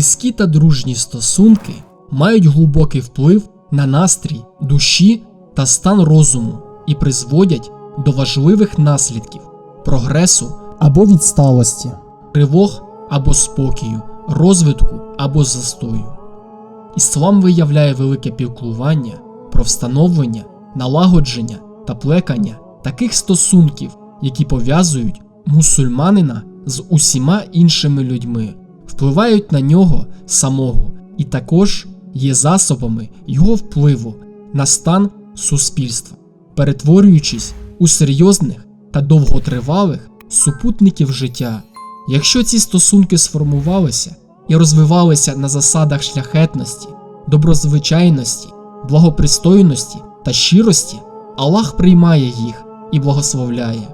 Близькі та дружні стосунки мають глибокий вплив на настрій, душі та стан розуму і призводять до важливих наслідків прогресу або відсталості. тривог або спокою, розвитку або застою. Іслам виявляє велике піклування про встановлення, налагодження та плекання таких стосунків, які пов'язують мусульманина з усіма іншими людьми, впливають на нього самого і також є засобами його впливу на стан суспільства, перетворюючись у серйозних та довготривалих супутників життя. Якщо ці стосунки сформувалися і розвивалися на засадах шляхетності, доброзвичайності, благопристойності та щирості, Аллах приймає їх і благословляє.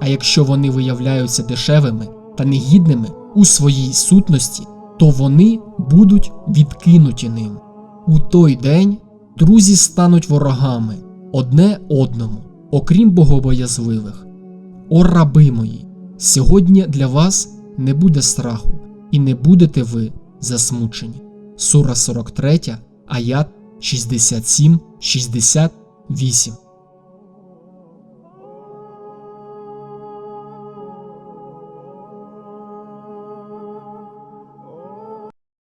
А якщо вони виявляються дешевими та негідними у своїй сутності, то вони будуть відкинуті ним. У той день друзі стануть ворогами одне одному, окрім богобоязливих. О раби мої, сьогодні для вас не буде страху, і не будете ви засмучені. Сура 43, аят 67-68